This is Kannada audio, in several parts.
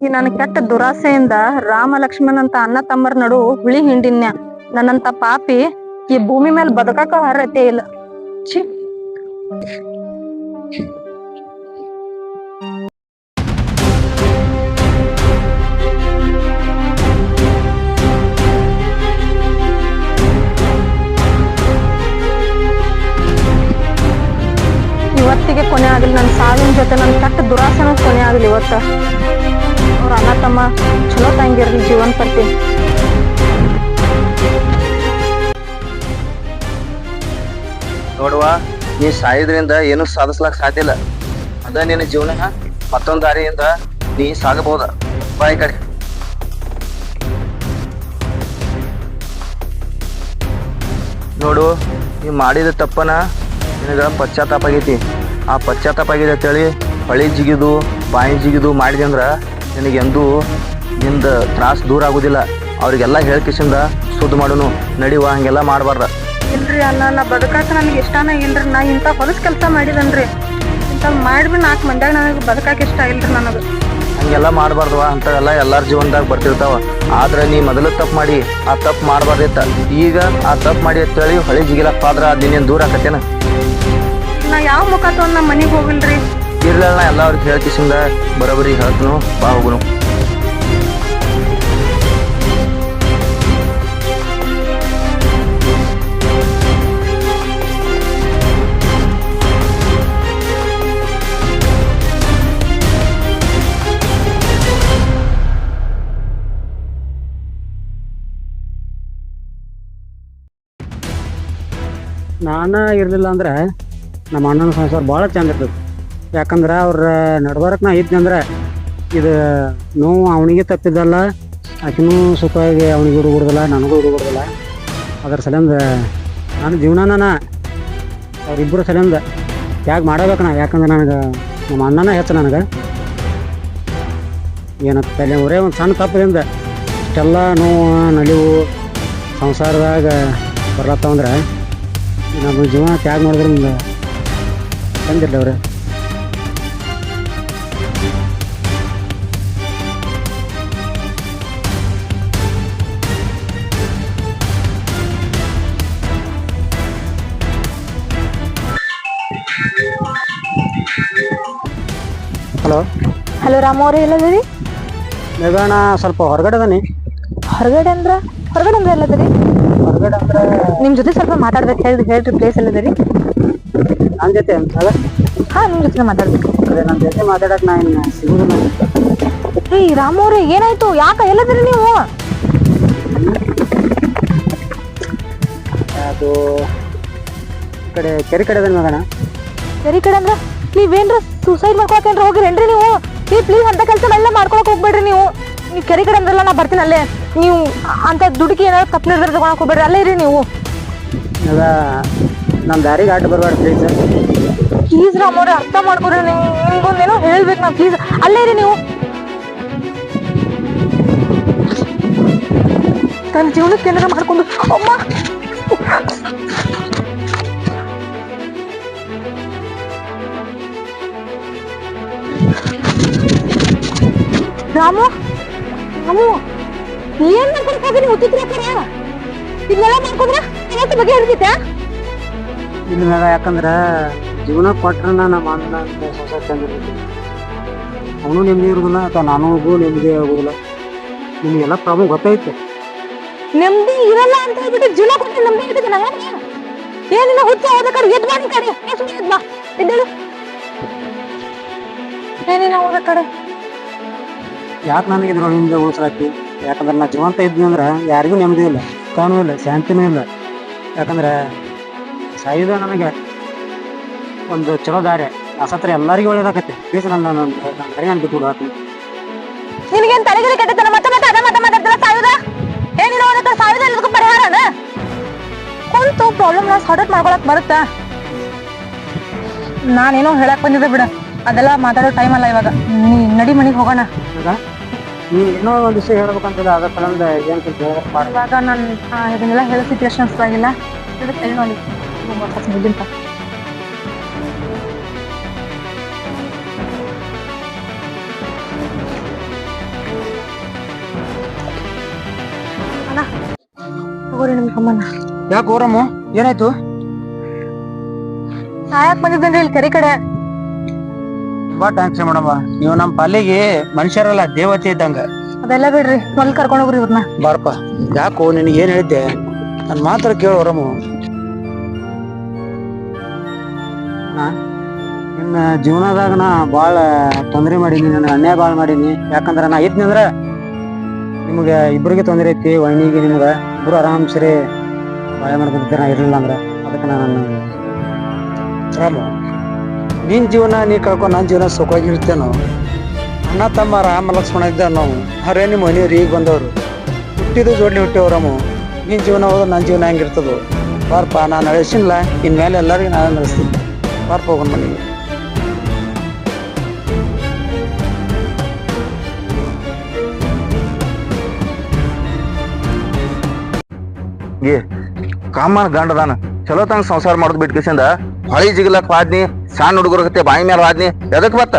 ಈ ನನ್ನ ಕೆಟ್ಟ ದುರಾಸೆಯಿಂದ ರಾಮ ಲಕ್ಷ್ಮಣ್ ಅಂತ ಅಣ್ಣ ತಮ್ಮರ ನಡು ಹುಳಿ ಹಿಂಡಿನ್ಯ. ನನ್ನಂತ ಪಾಪಿ ಈ ಭೂಮಿ ಮೇಲೆ ಬದುಕಾಕ ಅರ್ಹತೆ ಇಲ್ಲ. ಛಿ. ಇವತ್ತಿಗೆ ಕೊನೆ ಆಗಲಿ, ನನ್ನ ಸಾವಿನ ಜೊತೆ ನನ್ನ ಕೆಟ್ಟ ದುರಾಸನ ಕೊನೆ ಆಗಲಿ ಇವತ್ತ. ಅವ್ರ ತಮ್ಮ ಚಲೋ ತಂಗಿರ್ಲಿ ಜೀವನ ಪಡ್ತೀನಿ ನೋಡುವ, ನೀ ಸಾಯೋದ್ರಿಂದ ಏನು ಸಾಧಿಸ್ಲಾಕ್ ಸಾಧ್ಯ ಇಲ್ಲ. ಅದ ನಿನ್ನ ಜೀವನ, ಮತ್ತೊಂದು ದಾರಿಯಿಂದ ನೀ ಸಾಗಬಹುದ ಬಾಯಿ ಕಡೆ. ನೋಡು, ನೀ ಮಾಡಿದ ತಪ್ಪನ ನಿನಗ ಪಶ್ಚಾತ್ತಾಪ ಆಗೈತಿ. ಆ ಪಶ್ಚಾತ್ತಾಪ ಆಗಿದೆ ಅಂತೇಳಿ, ಹೊಳಿ ಜಿಗಿದು, ಬಾಯಿ ಜಿಗಿದು ಮಾಡಿದೆ ಅಂದ್ರ ನಿನಗೆ ಎಂದೂ ನಿಂದ ತ್ರಾಸ ದೂರ ಆಗುದಿಲ್ಲ. ಅವರಿಗೆಲ್ಲ ಹೇಳ್ಕಿಸಿಂದ ಸುದ್ದಿ ಮಾಡುನು ನಡೆಯುವ ಹಂಗೆಲ್ಲ ಮಾಡಬಾರ್ದ. ಇಲ್ರಿ ಅಣ್ಣ ನಾ ಬದುಕಾಕ ನನಗೆ ಇಷ್ಟನ ಇಲ್ರಿ ನಾ ಇಂಥ ಹೊಲಸ್ ಕೆಲಸ ಮಾಡಿದನ್ರಿ. ಇಂಥ ಮಾಡ್ಬಿ ನಾಲ್ಕು ಮಂದ್ಯಾಗ ನನಗೆ ಬದುಕಾಕ ಇಷ್ಟ ಇಲ್ರಿ ನನಗೆ. ಹಂಗೆಲ್ಲ ಮಾಡಬಾರ್ದವ ಅಂಥವೆಲ್ಲ ಎಲ್ಲಾರ ಜೀವನದಾಗ ಬರ್ತಿರ್ತಾವ. ಆದ್ರೆ ನೀ ಮೊದಲು ತಪ್ಪು ಮಾಡಿ ಆ ತಪ್ಪು ಮಾಡಬಾರ್ದಿತ್ತ. ಈಗ ಆ ತಪ್ಪು ಮಾಡಿ ಅಂತೇಳಿ ಹೊಳೆ ಜಿಗಿಲಪ್ಪ ಆದ್ರೆ ಅದ್ ದೂರ ಆಕತ್ತೇನ? ನಾ ಯಾವ ಮುಖ ತೊಗೊಂಡ್ ನಮ್ಮ ಮನೆಗೆ ಹೋಗಿಲ್ರಿ? ಇರ್ಲಣ್ಣ ಎಲ್ಲ ಅವ್ರಿಗೆ ಹೇಳ್ತಿಸಿಂದ ಬರೋಬರಿ ಹೇಳ್ತನು, ಬಾ ಹೋಗುನು. ನಾನು ಇರಲಿಲ್ಲ ಅಂದ್ರೆ ನಮ್ಮ ಅಣ್ಣನ ಸಂಸಾರ ಭಾಳ ಚಂದ ಇರ್ತದೆ ಯಾಕಂದ್ರೆ ಅವ್ರ ನಡ್ಬಾರಕ್ಕೆ ನಾ ಇದ್ದೆ ಅಂದ್ರೆ ಇದು ನೋವು ಅವನಿಗೆ ತಪ್ಪಿದ್ದಲ್ಲ, ಆಕಿನೂ ಸುಖವಾಗಿ ಅವನಿಗೆ ಹುಡುಗುಡ್ದಲ್ಲ ನನಗೂ ಹುಡುಗುಡ್ದಲ್ಲ ಅದ್ರ ಸಲಿಂದ ನನ್ನ ಜೀವನನ ಅವ್ರಿಬ್ಬರ ಸಲಿಂದ ಯಾಕೆ ಮಾಡಬೇಕು ನಾ, ಯಾಕಂದ್ರೆ ನನಗೆ ನಮ್ಮ ಅಣ್ಣನ ಹೆಚ್ಚು ನನಗೆ. ಏನತ್ತ ತಲೆ ಅವರೇ ಒಂದು ಸಣ್ಣ ತಪ್ಪದಿಂದ ಇಷ್ಟೆಲ್ಲ ನೋವು, ನಲಿವು ಸಂಸಾರದಾಗ ಬರ್ಲತ್ತವಂದ್ರೆ ನಮ್ಮ ಜೀವನ ತ್ಯಾಗ ಮಾಡಿದ್ರೆ ಮುಂದೆ ಚಂದಿಲ್ಲ ಅವ್ರೆ. ಹಲೋ. ಹಲೋ ರಾಮ ಅವ್ರೆ ಎಲ್ಲದಿರಿ? ಮೇಘಣ್ಣ ಸ್ವಲ್ಪ ಹೊರಗಡೆ ಅದನಿ. ಹೊರಗಡೆ ಅಂದ್ರ ಹೊರಗಡೆ ಅಂದ್ರೆ ಎಲ್ಲದಿರಿ? ಹೊರಗಡೆ ಅಂದ್ರೆ ನಿಮ್ಮ ಜೊತೆ ಸ್ವಲ್ಪ ಮಾತಾಡ್ಬೇಕು ಹೇಳ್ರಿ ಹೇಳ್ರಿ ಪ್ಲೇಸ್ ಎಲ್ಲದಿರಿ. ನನ್ನ ಜೊತೆ ಅಂತ ಅದ ಹಾ ನಿಮ್ ಜೊತೆ ಮಾತಾಡ್ಬೇಕು. ಅದೇ ನನ್ನ ಜೊತೆ ಮಾತಾಡಕ್ಕೆ ನಾ ಇನ್ನು ಸಿಗುದಿಲ್ಲ. ಏ ರಾಮ ಅವ್ರೆ ಏನಾಯ್ತು? ಯಾಕ ಎಲ್ಲದಿರಿ ನೀವು? ಅದು ಈ ಕಡೆ ಕೆರೆ ಕಡೆ ಅದನ್ನ ಮಗಣ ಸರಿ ಕಡೆ ಅಂದ್ರ? ನೀವೇನ್ರ ಸೂಸೈಡ್ ಮಾಡ್ಕೊಳಕೇನ್ರ ಹೋಗಿರೇನ್ರಿ ನೀವು? ಈ ಪ್ಲೀಸ್ ಅಂತ ಕೆಲಸ ಎಲ್ಲ ಮಾಡ್ಕೊಳಕ್ ಹೋಗ್ಬೇಡ್ರಿ ನೀವು. ನೀವು ಕೆರೆ ಕಡೆ ಅಂದ್ರಲ್ಲ ನಾ ಬರ್ತೀನಿ ಅಲ್ಲೇ. ನೀವು ಅಂತ ದುಡುಕಿ ಏನಾದ್ರು ತಪ್ಪು ನಿರ್ಧಾರ ತಗೊಳಕ್ ಹೋಗ್ಬೇಡ್ರಿ. ಅಲ್ಲೇ ಇರಿ ನೀವು. ನಮ್ಮ ದಾರಿಗೆ ಆಟ ಬರಬಾರ್ದು ಪ್ಲೀಸ್ ಪ್ಲೀಸ್ ರಾಮ್ ಅವ್ರೆ ಅರ್ಥ ಮಾಡ್ಕೊಡ್ರಿ ನೀವು. ನಿಮ್ಗೊಂದೇನೋ ಹೇಳ್ಬೇಕು ನಾ ಪ್ಲೀಸ್ ಅಲ್ಲೇ ಇರಿ ನೀವು. ತನ್ನ ಜೀವನಕ್ಕೆ ಏನಾರ ಮಾಡ್ಕೊಂಡು ಅಮ್ಮ! ರಾಮು? ರಾಮು ಏನ್ ಮಾಡ್ಕೊಂಡು ಹೋಗಿ ಹುಚ್ಚಿತ್ರ ಇದನ್ನೆಲ್ಲ ಮಾಡ್ಕೊಂಡ್ರ ಇವತ್ತು ಬಗ್ಗೆ ಹಿಡಿದಿತ್ತ ಇಲ್ಲ ಮೇಘ ಯಾಕಂದ್ರೆ ಜೀವನ ಕೊಟ್ರನ ನಮ್ಮ ಅಣ್ಣ ಸಂಸಾರ ಚಂದ ಇರ್ತೈತಿ ಅವನು ನೆಮ್ಮದಿ ಇರೋದಿಲ್ಲ ಅಥವಾ ನನಗೂ ನೆಮ್ಮದಿ ಆಗೋದಿಲ್ಲ. ನಿಮಗೆಲ್ಲ ಪ್ರಾಬ್ಲಮ್ ಗೊತ್ತೈತೆ. ನೆಮ್ಮದಿ ಇರಲ್ಲ ಅಂತ ಹೇಳ್ಬಿಟ್ಟು ಜೀವನ ಕೊಟ್ಟು ನೆಮ್ಮದಿ ಇರ್ತದೆ ನಂಗ ಏನಿಲ್ಲ ಹುಚ್ಚ ಕಡೆ ಎದ್ ಮಾಡಿ ಕಡೆ ಎಷ್ಟು ಎದ್ ಬಾ. ಎದ್ದೇಳು. ಏನಿಲ್ಲ ಕಡೆ ಯಾಕೆ ನನಗೆ ಇದ್ರೊಳಗಿಂದ ಉಳಿಸಲಾಕಿ ಯಾಕಂದ್ರೆ ನಾ ಜೀವಂತ ಇದ್ವಿ ಅಂದ್ರೆ ಯಾರಿಗೂ ನೆಮ್ಮದಿ ಇಲ್ಲ ಕಾನೂ ಇಲ್ಲ ಶಾಂತಿನೂ ಇಲ್ಲ. ಯಾಕಂದ್ರೆ ಸಾಯುದ ನನಗೆ ಒಂದು ಚಲೋ ದಾರಿ ಆ ಸತ್ರ ಎಲ್ಲರಿಗೂ ಒಳ್ಳೇದಾಗತ್ತೆ. ಪ್ಲೀಸ್ ನನ್ನ ನನ್ನ ಕರೆ ನಾನು ಬಿಟ್ಟು ಹಾಕಿ ನಿನಗೇನ್ ತಲೆಗಿರಿ ಕೆಟ್ಟತನ ಮತ್ತೆ ಮತ್ತೆ ಅದ ಮತ್ತೆ ಮಾತಾಡ್ತಾರ ಸಾಯುದ? ಏನಿಲ್ಲ ಹೋದ ಕಡೆ ಸಾಯುದ ಎಲ್ಲದಕ್ಕೂ ಪರಿಹಾರನ ಕುಂತು ಪ್ರಾಬ್ಲಮ್ನ ಸಾರ್ಟ್ ಔಟ್ ಮಾಡ್ಕೊಳಕ್ ಬರುತ್ತಾ? ನಾನೇನೋ ಹೇಳಕ್ ಬಂದಿದ್ದೆ ಬಿಡ. ಅದೆಲ್ಲ ಮಾತಾಡೋ ಟೈಮ್ ಅಲ್ಲ ಇವಾಗ. ನೀ ನಡಿ ಮನೆಗೆ ಹೋಗೋಣ. ಈ ಇನ್ನೂ ಒಂದು ವಿಷಯ ಹೇಳ್ಬೇಕಂತದ ಅದ್ರ ಸಲಂದ ಏನು ಮಾಡಿ ಇವಾಗ ನಾನು ಇದನ್ನೆಲ್ಲ ಹೇಳೋ ಸಿಚುವೇಶನ್ಸ್ ಆಗಿಲ್ಲ. ಇದಕ್ಕೆ ಏನೋ ಯಾಕೆ ಓರಮ್ಮ? ಏನಾಯ್ತು? ನಾ ಯಾಕೆ ಬಂದಿದ್ದೇನ್ರಿ ಇಲ್ಲಿ ಕರಿ ಕಡೆ. ತುಂಬಾ ಥ್ಯಾಂಕ್ಸ್ ಮೇಡಮ್. ನೀವು ನಮ್ಮ ಪಾಲಿಗೆ ಮನುಷ್ಯರಲ್ಲ ದೇವತೆ ಇದ್ದಂಗ. ಅದೆಲ್ಲ ಬಿಡ್ರಿ ಹೊಲ್ ಕರ್ಕೊಂಡ್ ಹೋಗ್ರಿ ಇವ್ರನ್ನ ಬಾರಪ್ಪ ಯಾಕೋ ನಿನಗೆ ಏನ್ ಹೇಳಿದ್ದೆ? ನನ್ ಮಾತ್ರ ಕೇಳು ರಮು. ನಿನ್ನ ಜೀವನದಾಗ ನಾ ಭಾಳ ತೊಂದರೆ ಮಾಡೀನಿ ನನ್ನ ಅನ್ಯಾಯ ಭಾಳ ಮಾಡೀನಿ. ಯಾಕಂದ್ರ ನಾ ಇದ್ನಿ ಅಂದ್ರ ನಿಮ್ಗೆ ಇಬ್ರಿಗೆ ತೊಂದರೆ ಐತಿ ವೈನಿಗೆ ನಿಮ್ಗೆ ಇಬ್ರು ಆರಾಮ್ ಸರಿ ಬಾಳೆ ಮಾಡ್ಕೊಂತಿದ್ದೆ ನಾ ಇರ್ಲಿಲ್ಲ ಅಂದ್ರೆ. ಅದಕ್ಕೆ ನಾನು ರಾಮು. ನಿನ್ ಜೀವನ, ನೀ ಕಳ್ಕೊ ನನ್ನ ಜೀವನ ಸುಖವಾಗಿರ್ತೇನೋ? ಅಣ್ಣ, ತಮ್ಮ, ರಾಮ, ಲಕ್ಷ್ಮಣ ಇದ್ದ ನಾವು. ಹರೇ ನಿಮ್ಮ ಮನೆಯವ್ರು ಈಗ ಬಂದವರು. ಹುಟ್ಟಿದ್ದು ಜೋಡಿ ಹುಟ್ಟಿಯವ್ರಮ್ಮ ನಿನ್ನ ಜೀವನ ಹೋದ್ರೆ ನನ್ನ ಜೀವನ ಹೆಂಗಿರ್ತದೋ? ಬಾರಪ್ಪ ನಾನು ನಡೆಸಿಲ್ಲ. ಇನ್ಮೇಲೆ ಎಲ್ಲರಿಗೂ ನಾನು ನಡೆಸ್ತೀನಿ. ಬಾರಪ್ಪ ಹೋಗೋಣ ಮನೆಗೆ. ಕಾಮನ್ ಗಂಡದಾನ. ಚಲೋ ತಂಗ ಸಂಸಾರ ಮಾಡೋದು ಬಿಟ್ಕೇಸಿಂದ ಹೊಳಿ ಜಿಗ್ಲಕ್ ವಾದ್ನಿ ಸಣ್ಣ ಹುಡುಗರ ಕತೆ ಬಾಯಿ ಮೇಲೆ ಆದ್ನಿ. ಎದಕ್ ಬತ್ತ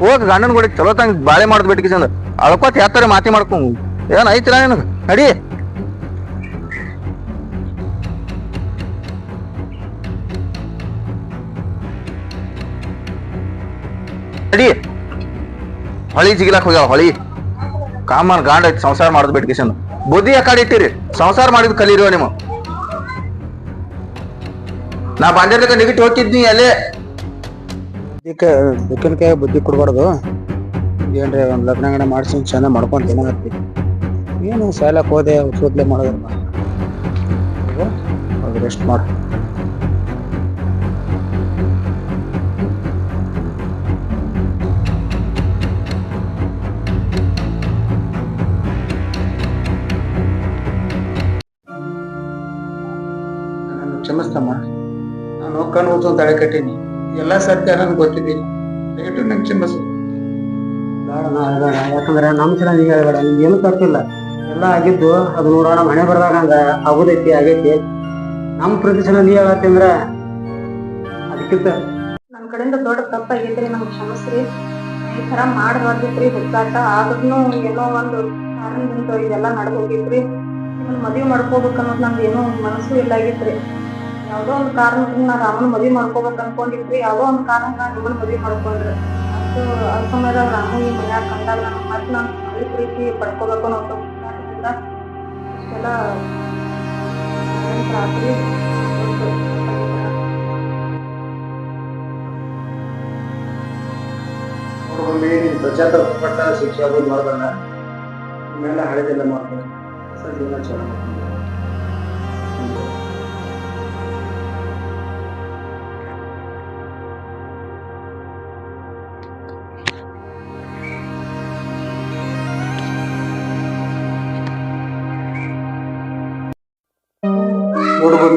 ಹೋಗ್ ಗಂಡನ ಗುಡಿ ಚಲೋ ತಂಗ ಬಾಳೆ ಮಾಡೋದ್ ಬಿಟ್ಕಿಸಿಂದ ಅಳ್ಕೋತ ಯಾತ್ತಾರೆ ಮಾತಿ ಮಾಡ್ಕೊಂಡು ಏನ್ ಐತಿಲ್ಲ ನಿನಗೆ? ನಡಿ. ನಡಿ. ಹೊಳಿ ಜಿಗಿಲಾಕ್ ಹೋಗ್ಯಾವ ಹೊಳಿ. ಕಾಮನ್ ಗಾಂಡ ಐತಿ, ಸಂಸಾರ ಮಾಡೋದ್ ಬಿಟ್ಕಿಸಿಂದ ಬುದ್ಧಿ ಅಕಾಡಿ ಇಟ್ಟಿರಿ. ಸಂಸಾರ ಮಾಡಿದ್ ಕಲೀರಿವ ನಿಮ್ಮ ನಾ ಬಂದಿರ್ಲಿಕ್ಕೆ ನೆಗೆಟಿವ್ ಹೋಗ್ತಿದ್ನಿ ಅಲ್ಲೇ. ಕೈ ಬುದ್ಧಿ ಕೊಡ್ಬಾರ್ದು. ಏನ್ರಿ ಒಂದು ಲಗ್ನಗಣ ಮಾಡಿಸಿ ಚೆನ್ನಾಗಿ ಮಾಡ್ಕೊಂತ ಏನಾಗತ್ತಿ ಏನು ಸಾಲಕ್ಕೆ ಹೋದೆ ಸೋದ್ಲೆ ಮಾಡೋದ್ರಲ್ಲ ಅದು ರೆಸ್ಟ್ ಮಾಡು. ಕ್ಷಮಿಸ್ತಮ್ಮ ನಾನು ಕಣ್ಣು ಊತು ತಳೆ ಕಟ್ಟೀನಿ. ಎಲ್ಲ ಸತ್ಯ ನನ್ಗೆ ಗೊತ್ತಿದ್ದೀನಿ ದಯವಿಟ್ಟು ನಂಗೆ ಕ್ಷಮಿಸು. ಬೇಡ ನಾ ಬೇಡ ಯಾಕಂದ್ರೆ ನಮ್ಮ ಚೆನ್ನಾಗಿ ಈಗ ಬೇಡ ನಿಮ್ಗೆ ಏನು ತಪ್ಪಿಲ್ಲ ಎಲ್ಲ ಆಗಿದ್ದು ಅದು ನೋಡೋಣ ಮನೆ ಬರ್ದಾಗ ಹಂಗ ಆಗುದೈತಿ ಆಗೈತಿ. ನಮ್ಮ ಪ್ರತಿ ಸಲ ನೀ ಹೇಳತ್ತಿ ಅದಕ್ಕಿಂತ ನಮ್ಮ ಕಡೆಯಿಂದ ದೊಡ್ಡ ತಪ್ಪಾಗೈತ್ರಿ ನಮ್ಗೆ ಕ್ಷಮಿಸ್ರಿ. ಈ ತರ ಮಾಡಬಾರ್ದಿತ್ರಿ ಹುಟ್ಟಾಟ ಆದ್ರೂ ಏನೋ ಒಂದು ಕಾರಣದಿಂದ ಇದೆಲ್ಲ ನಡೆದೋಗಿತ್ರಿ. ಮದುವೆ ಮಾಡ್ಕೋಬೇಕನ್ನೋದು ಮದ್ವಿ ಮಾಡ್ಕೋಬೇಕು ಅನ್ನೋದು ನಂದು ಏನೋ ಒಂದ್ ಮನಸ್ಸು ಇಲ್ಲ ಆಗಿತ್ರಿ ಯಾವ್ದೋ ಒಂದು ಕಾರಣದಿಂದ ನಾ ರಾಮನ ಮದ್ವಿ ಮಾಡ್ಕೋಬೇಕು ಅನ್ಕೊಂಡಿದ್ರಿ ಯಾವ್ದೋ ಒಂದು ಕಾರಣ ನಾ ನಿಮ್ಮನ್ನ ಮದ್ವಿ ಮಾಡ್ಕೊಂಡ್ರಿ. ಅಷ್ಟು ಆ ಸಮಯದಾಗ ರಾಮ ಈ ಮನ್ಯಾಗ ಕಂಡಾಗ ನಾನು ಮತ್ತೆ ನಾನು ಮದ್ವೆ ಪ್ರೀತಿ ಪಡ್ಕೋಬೇಕು ಅನ್ನೋ ಕಾರಣದಿಂದ ಇಷ್ಟೆಲ್ಲ ರಾತ್ರಿ ಪಶ್ಚಾತ್ತಾಪ ಪಟ್ಟ ಶಿಕ್ಷೆ ಆಗೋದು ಮಾಡ್ದಲ್ಲ ಇನ್ಮೇಲೆ ಹಳೆದೆಲ್ಲ ಮಾಡ್ತಾರೆ. ಸರ್ ಜೀವನ ಚಲೋ.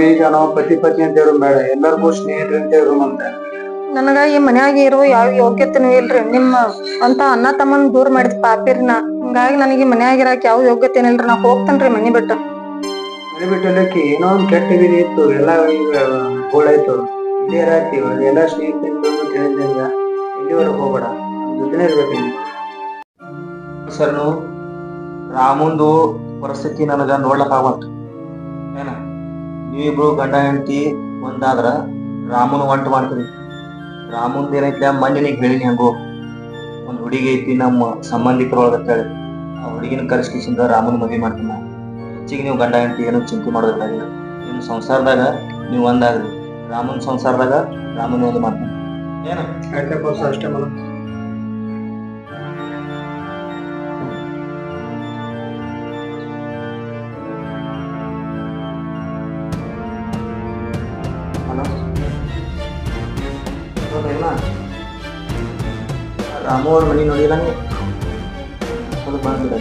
ಭೂಮಿ ಈಗ ನಾವು ಪತಿ ಪತ್ನಿ ಅಂತ ಹೇಳೋ ಬೇಡ. ಎಲ್ಲರಿಗೂ ಸ್ನೇಹಿತರು ಅಂತ ಹೇಳೋ ಅಂತ ನನಗ ಈ ಮನ್ಯಾಗ ಇರೋ ಯಾವ ಯೋಗ್ಯತೆನೂ ಇಲ್ರಿ. ನಿಮ್ಮ ಅಂತ ಅಣ್ಣ ತಮ್ಮನ್ ದೂರ ಮಾಡಿದ ಪಾಪಿರ್ನ ಹಂಗಾಗಿ ಹಿಂಗಾಗಿ ನನಗೆ ಮನ್ಯಾಗ ಇರಾಕ ಯಾವ ಯೋಗ್ಯತೆ ಇಲ್ರಿ. ನಾ ಹೋಗ್ತೇನ್ರಿ ಮನಿ ಬಿಟ್ಟು. ಮನೆ ಬಿಟ್ಟಲ್ಲಕ್ಕೆ ಏನೋ ಒಂದ್ ಕೆಟ್ಟ ವಿಧಿ ಇತ್ತು. ಎಲ್ಲ ಈಗ ಗೋಳಾಯ್ತು. ಇದೇ ರಾತ್ರಿ ಎಲ್ಲ ಸ್ನೇಹಿತರು ತಿಳಿದ್ರಿಂದ ಎಲ್ಲಿವರೆಗೆ ಹೋಗ್ಬೇಡ. ಜೊತೆನೇ ಇರ್ಬೇಕು ನೀನು. ಸರ್ ರಾಮಂದು ರಾಮುಂದು ಪರಿಸ್ಥಿತಿ ನನಗ ನೋಡ್ಲಕ್ ಆಗವಲ್ತು ಏನ? ನೀವಿಬ್ರು ಗಂಡ ಹೆಂಡತಿ ಒಂದಾದ್ರ ರಾಮನು ಒಂಟ ಮಾಡ್ತೀರಿ ರಾಮನ್ ಏನೈತಿ ಮಣ್ಣಿನಿಗೆ ಹೇಳಿನಿ ಹೆಂಗೋ. ಒಂದ್ ಹುಡುಗಿ ಐತಿ ನಮ್ಮ ಸಂಬಂಧಿಕರೊಳಗ ಅಂತೇಳಿ ಆ ಹುಡುಗಿನ ಕರೆಸ್ಕಿಸಿಂದ ರಾಮನ ಮದ್ವಿ ಮಾಡ್ತೀನಿ. ಹೆಚ್ಚಿಗೆ ನೀವು ಗಂಡ ಹೆಂಡತಿ ಏನೋ ಚಿಂತೆ ಮಾಡೋದಿಲ್ಲ ನಿಮ್ಮ ಸಂಸಾರದಾಗ ನೀವು ಒಂದಾಗ್ರಿ. ರಾಮನ್ ಸಂಸಾರದಾಗ ರಾಮನ ಒಂದು ಮಾಡ್ತೀನಿ ಏನೋ? ಅಷ್ಟೇ ಮಾಡು. ರಾಮು ಅವ್ರ ಮನೆ ನೋಡಿಲ್ಲ ನೀವು ಸ್ವಲ್ಪ ಬಂದ್ಬಿಡ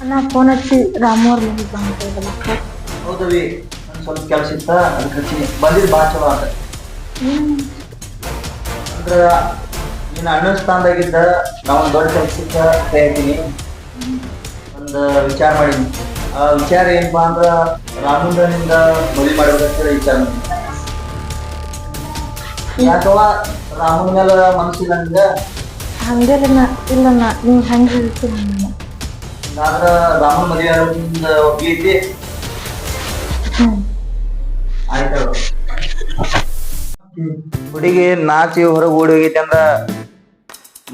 ಅಣ್ಣ ಫೋನ್ ಹಚ್ಚಿ ರಾಮು ಅವ್ರ ಮನೆಗೆ ಬಂದಿದ್ದಲ್ಲ ಹೌದವಿ ಒಂದ್ ಸ್ವಲ್ಪ ಕೆಲಸ ಇತ್ತ ಅದಕ್ಕೆ ಹಚ್ಚಿ ಬಂದಿದ್ದು ಭಾಳ ಚಲೋ ಆತ. ಅಂದ್ರ ನೀನು ಅಣ್ಣ ಸ್ಥಾನದಾಗಿದ್ದ ನಾ ಒಂದು ದೊಡ್ಡ ಕೆಲಸಕ್ಕೆ ಕೈ ಹೇಳ್ತೀನಿ ಒಂದು ವಿಚಾರ ಮಾಡೀನಿ. ಆ ವಿಚಾರ ಏನಪ್ಪಾ ಅಂದ್ರ ರಾಮುಂದ ನಿಂದ ಮದುವೆ ಮಾಡ್ಬೇಕಂತ ವಿಚಾರ ಯಾಕವ ರಾಮನ ಮೇಲೆ ಮನಸ್ಸಿಲ್ಲ ನಿಂಗ? ಹಂಗೆಲ್ಲ ಇಲ್ಲಣ್ಣ ನೀವು ಹೆಂಗೆ ಹೇಳ್ತೀರಿ ಹಂಗೆ ಆದ್ರ ರಾಮನ ಮದುವೆ ಆಗೋದ್ರಿಂದ ಒಪ್ಪಿಗೆ ಐತಿ? ಆಯ್ತು ಹುಡುಗಿ ನಾಚಿ ಹೊರಗೆ ಓಡಿ ಹೋಗೈತಿ ಅಂದ್ರ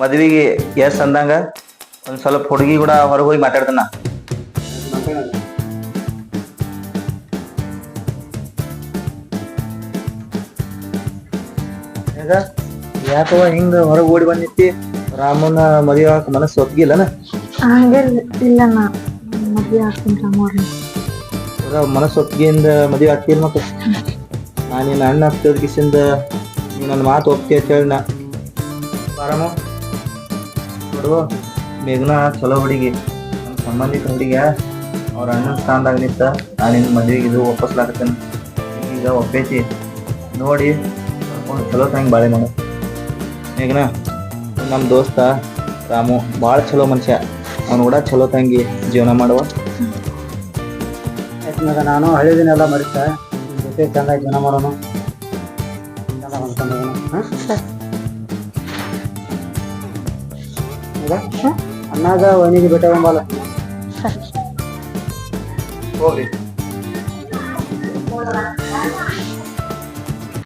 ಮದ್ವಿಗೆ ಎಸ್ ಅಂದಂಗ ಒಂದ್ ಸ್ವಲ್ಪ ಹುಡುಗಿ ಕೂಡ ಹೊರಗೆ ಹೋಗಿ ಮಾತಾಡ್ತಾನ. ಈಗ ಯಾಕವ ಹಿಂಗ ಹೊರಗೆ ಓಡಿ ಬಂದಿತ್ತಿ ರಾಮನ ಮದುವೆ ಹಾಕ ಮನಸ್ಸು ಒಪ್ಗಿಲ್ಲನ? ಹಂಗೆ ಇಲ್ಲಣ್ಣ ಮದುವೆ ಆಗ್ತೀನಿ ಪೂರ ಮನಸ್ಸು ಒಪ್ಪಿಗೆಯಿಂದ ಮದುವೆ ಆಗ್ತಿಲ್ಲ ಮತ್ತೆ? ನಾನು ನಿನ್ನ ಅಣ್ಣ ಕಿಸಿಂದ ನೀವು ನನ್ನ ಮಾತು ಒಪ್ತಿ ಅಂತ ಹೇಳಿ ನಾ ಬಾರಮ್ಮ. ನೋಡು, ಮೇಘನ ಚಲೋ ಹುಡುಗಿ. ನನ್ನ ಸಂಬಂಧಿಕ ಹುಡುಗ ಅವ್ರ ಅಣ್ಣನ ಸ್ಥಾನದಾಗ ನಿಂತ ನಾನು ನಿನ್ನ ಮದುವೆಗೆ ಇದು ವಾಪಸ್ಲಾಗತ್ತೇನೆ ಈಗ ಒಪ್ಪೈತಿ. ನೋಡಿ, ಕರ್ಕೊಂಡು ಚಲೋ ತಂಗೆ ಬಾಳೆ ಮಾಡು. ಮೇಘನ ನಮ್ಮ ದೋಸ್ತ ರಾಮು ಭಾಳ ಚಲೋ ಮನುಷ್ಯ. ಅವ್ನು ಕೂಡ ಚಲೋ ತಂಗಿ ಜೀವನ ಮಾಡುವ. ಯಾಕಂದ್ರೆ ನಾನು ಹಳಿದಿನೆಲ್ಲ ಮರಿತ ನಿಮ್ ಜೊತೆ ಚಂದಾಗಿ ಜೀವನ ಮಾಡೋಣ ಚಂದ ಹೊಂದ್ಕೊಂಡು ಹೋಗೋಣ, ಹಾ? ಹೌದಾ? ಅಣ್ಣಾಗ ವೈನಿಗೆ ಭೇಟಿ ಆಗಂಬಲ್ಲ ಸರಿ ಹೋಗ್ರಿ